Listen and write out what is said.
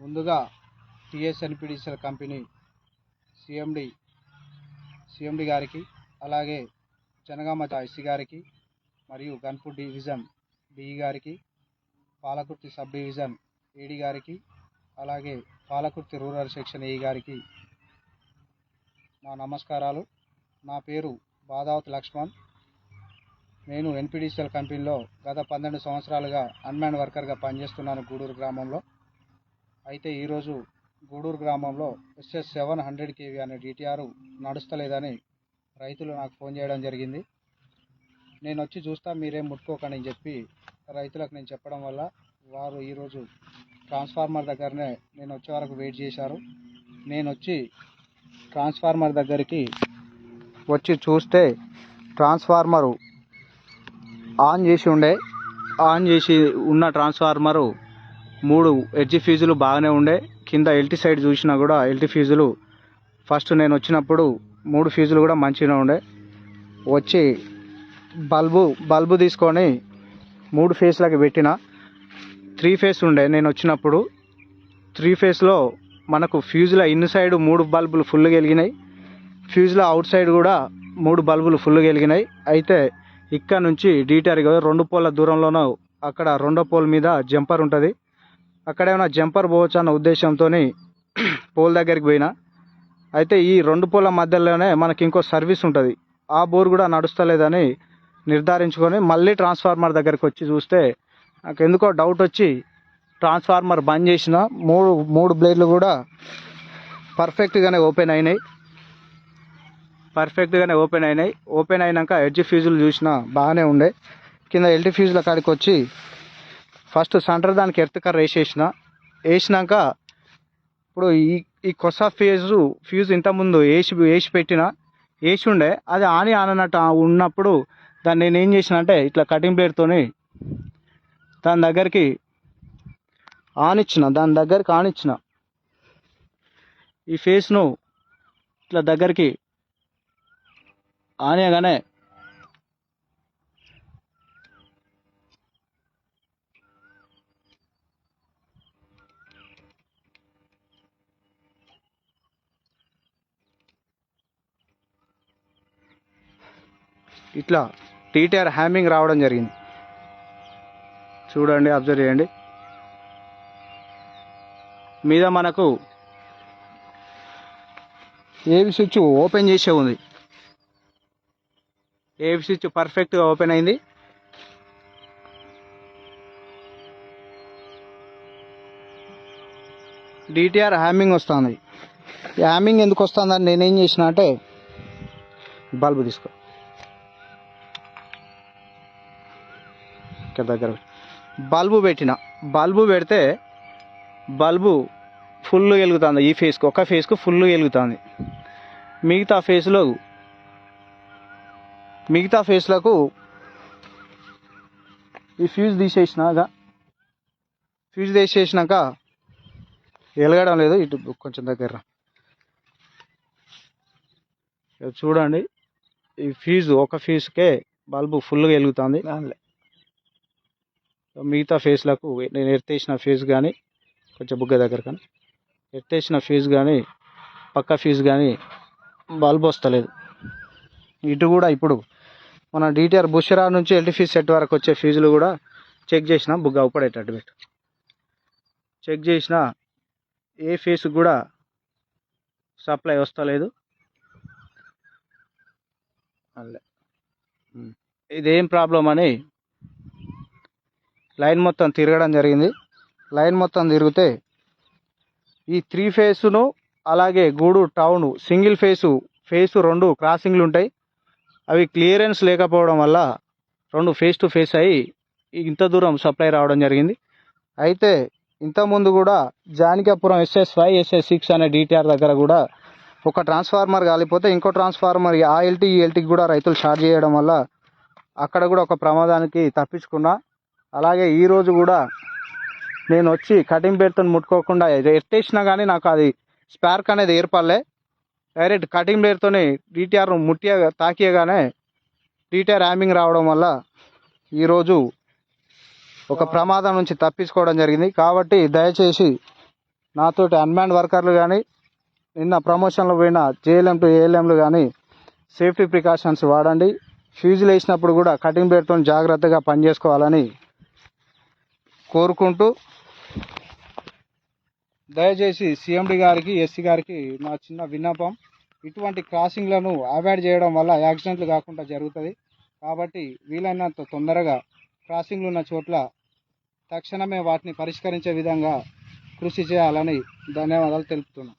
ముందుగా టిఎస్ఎన్పిడిసిఎల్ company CMD CMD గారికి అలాగే జనగామ ఎస్సీ గారికి మరియు గన్పూర్ డివిజన్ డిఈ గారికి పాలకుర్తి సబ్ డివిజన్ ఏడి గారికి అలాగే పాలకుర్తి రూరల్ సెక్షన్ ఏ గారికి నా నమస్కారాలు. నా పేరు బాదావత్ లక్ష్మణ్. నేను ఎన్పిడిసిఎల్ కంపెనీలో గత పన్నెండు సంవత్సరాలుగా అన్మ్యాన్ వర్కర్గా పనిచేస్తున్నాను గూడూరు గ్రామంలో. అయితే ఈరోజు గూడూరు గ్రామంలో ఎస్ఎస్ సెవెన్ హండ్రెడ్ కేవీ అనే డిటిఆర్ నడుస్తలేదని రైతులు నాకు ఫోన్ చేయడం జరిగింది. నేను వచ్చి చూస్తా మీరేం ముట్టుకోకండి అని చెప్పి రైతులకు నేను చెప్పడం వల్ల వారు ఈరోజు ట్రాన్స్ఫార్మర్ దగ్గరనే నేను వచ్చే వరకు వెయిట్ చేశారు. నేను వచ్చి ట్రాన్స్ఫార్మర్ దగ్గరికి వచ్చి చూస్తే ట్రాన్స్ఫార్మరు ఆన్ చేసి ఉండే ఆన్ చేసి ఉన్న ట్రాన్స్ఫార్మరు మూడు ఎడ్జి ఫీజులు బాగానే ఉండే. కింద ఎల్టీ సైడ్ చూసినా కూడా ఎల్టీ ఫీజులు ఫస్ట్ నేను వచ్చినప్పుడు మూడు ఫీజులు కూడా మంచిగా ఉండే. వచ్చి బల్బు బల్బు తీసుకొని మూడు ఫేస్లకి పెట్టిన. త్రీ ఫేస్ ఉండే నేను వచ్చినప్పుడు. త్రీ ఫేస్లో మనకు ఫ్యూజ్ల ఇన్ సైడ్ మూడు బల్బులు ఫుల్గా వెలిగినాయి ఫ్యూజ్ల అవుట్ సైడ్ కూడా మూడు బల్బులు ఫుల్గా వెలిగినాయి అయితే ఇక్కడ నుంచి డీటర్ రెండు పోల్ల దూరంలోనూ అక్కడ రెండో పోల్ మీద జంపర్ ఉంటుంది. అక్కడ ఏమైనా జంపర్ పోవచ్చు అన్న ఉద్దేశంతో పోల్ దగ్గరికి పోయినా. అయితే ఈ రెండు పోల మధ్యలోనే మనకి ఇంకో సర్వీస్ ఉంటుంది. ఆ బోర్ కూడా నడుస్తలేదని నిర్ధారించుకొని మళ్ళీ ట్రాన్స్ఫార్మర్ దగ్గరికి వచ్చి చూస్తే నాకు ఎందుకో డౌట్ వచ్చి ట్రాన్స్ఫార్మర్ బంద్ చేసిన మూడు మూడు బ్లేడ్లు కూడా పర్ఫెక్ట్గానే ఓపెన్ అయినాయి. పర్ఫెక్ట్గానే ఓపెన్ అయినాయి. ఓపెన్ అయినాక ఎడ్జ్ ఫ్యూజులు చూసినా బాగానే ఉండే. కింద ఎల్టీ ఫ్యూజుల కాడికి వచ్చి ఫస్ట్ సెంటర్ దానికి ఎర్త్ కర్ర వేసేసిన. వేసినాక ఇప్పుడు ఈ ఈ కొస ఫ్యూజు ఫ్యూజ్ ఇంతకుముందు వేసి వేసి పెట్టిన వేసి ఉండే అది ఆని ఆనన్నట్టు అన్నట్టు ఉన్నప్పుడు దాన్ని నేను ఏం చేసిన అంటే ఇట్లా కటింగ్ ప్లేట్తోని దాని దగ్గరికి ఆనిచ్చిన దాని దగ్గరికి ఆనిచ్చిన. ఈ ఫేస్ను ఇట్లా దగ్గరికి ఆనియగానే ఇట్లా టీటీఆర్ హ్యామింగ్ రావడం జరిగింది. చూడండి అబ్జర్వ్ చేయండి. మీద మనకు ఏవి స్విచ్ ఓపెన్ చేసే ఉంది? ఏవి స్విచ్ పర్ఫెక్ట్గా ఓపెన్ అయింది? డిటిఆర్ హ్యామింగ్ వస్తుంది. హ్యామింగ్ ఎందుకు వస్తుందని నేనేం చేసిన అంటే బల్బు తీసుకో. ఇక్కడ దగ్గర. బల్బు పెట్టిన. బల్బు పెడితే బల్బు ఫుల్ వెలుగుతుంది. ఈ ఫేస్కి ఒక ఫేస్కు ఫుల్ వెలుగుతుంది. మిగతా ఫేస్లో మిగతా ఫేస్లకు ఈ ఫ్యూజ్ తీసేసినాక ఫ్యూజ్ తీసేసినాక వెలగడం లేదు. ఇటు కొంచెం దగ్గర. చూడండి. ఈ ఫీజు ఒక ఫీజుకే బల్బు ఫుల్గా వెలుగుతుంది. మిగతా ఫేస్లకు నేను ఎత్తేసిన ఫేస్ కానీ కొంచెం బుగ్గ దగ్గర కానీ ఎత్తేసిన ఫీజు కానీ పక్క ఫీజు కానీ బల్బ్ వస్తలేదు. ఇటు కూడా ఇప్పుడు మన డిటిఆర్ బుషరా నుంచి ఎల్టీ ఫీజ్ సెట్ వరకు వచ్చే ఫీజులు కూడా చెక్ చేసిన బుగ్గ అవుపడేటట్టు పెట్టు. చెక్ చేసిన ఏ ఫేస్ కూడా సప్లై వస్తలేదు. అల్లే. ఇదేం ప్రాబ్లం అని లైన్ మొత్తం తిరగడం జరిగింది. లైన్ మొత్తం తిరిగితే ఈ త్రీ ఫేసును అలాగే గూడు టౌన్ సింగిల్ ఫేసు ఫేసు రెండు క్రాసింగ్లు ఉంటాయి. అవి క్లియరెన్స్ లేకపోవడం వల్ల రెండు ఫేస్ టు ఫేస్ అయ్యి ఇంత దూరం సప్లై రావడం జరిగింది. అయితే ఇంతకుముందు కూడా Janikapuram SS five SS six అనే డిటిఆర్ దగ్గర కూడా ఒక ట్రాన్స్ఫార్మర్ కాలిపోతే ఇంకో ట్రాన్స్ఫార్మర్ ఆ ఎల్టీ ఈ ఎల్టీకి కూడా రైతులు షార్ట్ చేయడం వల్ల అక్కడ కూడా ఒక ప్రమాదానికి తప్పించుకున్నా. అలాగే ఈరోజు కూడా నేను వచ్చి కటింగ్ బెడ్తో ముట్టుకోకుండా ఎట్టేసినా కానీ నాకు అది స్పార్క్ అనేది ఏర్పడలే. డైరెక్ట్ కటింగ్ బ్లేడ్తోని డిటిఆర్ ముట్టియ తాకియగానే డిటిఆర్ హ్యామింగ్ రావడం వల్ల ఈరోజు ఒక ప్రమాదం నుంచి తప్పించుకోవడం జరిగింది. కాబట్టి దయచేసి నాతోటి అన్మ్యాన్ వర్కర్లు కానీ నిన్న ప్రమోషన్లో పోయిన జేఎల్ఎం టు ఏఎల్ఎంలు కానీ సేఫ్టీ ప్రికాషన్స్ వాడండి. ఫ్యూజులు వేసినప్పుడు కూడా కటింగ్ బ్లేడ్తో జాగ్రత్తగా పనిచేసుకోవాలని కోరుకుంటూ దయచేసి సిఎండి గారికి ఎస్సీ గారికి మా చిన్న విన్నపం. ఇటువంటి క్రాసింగ్లను అవాయిడ్ చేయడం వల్ల యాక్సిడెంట్లు కాకుండా జరుగుతుంది. కాబట్టి వీలైనంత తొందరగా క్రాసింగ్లు ఉన్న చోట్ల తక్షణమే వాటిని పరిష్కరించే విధంగా కృషి చేయాలని ధన్యవాదాలు తెలుపుతున్నాను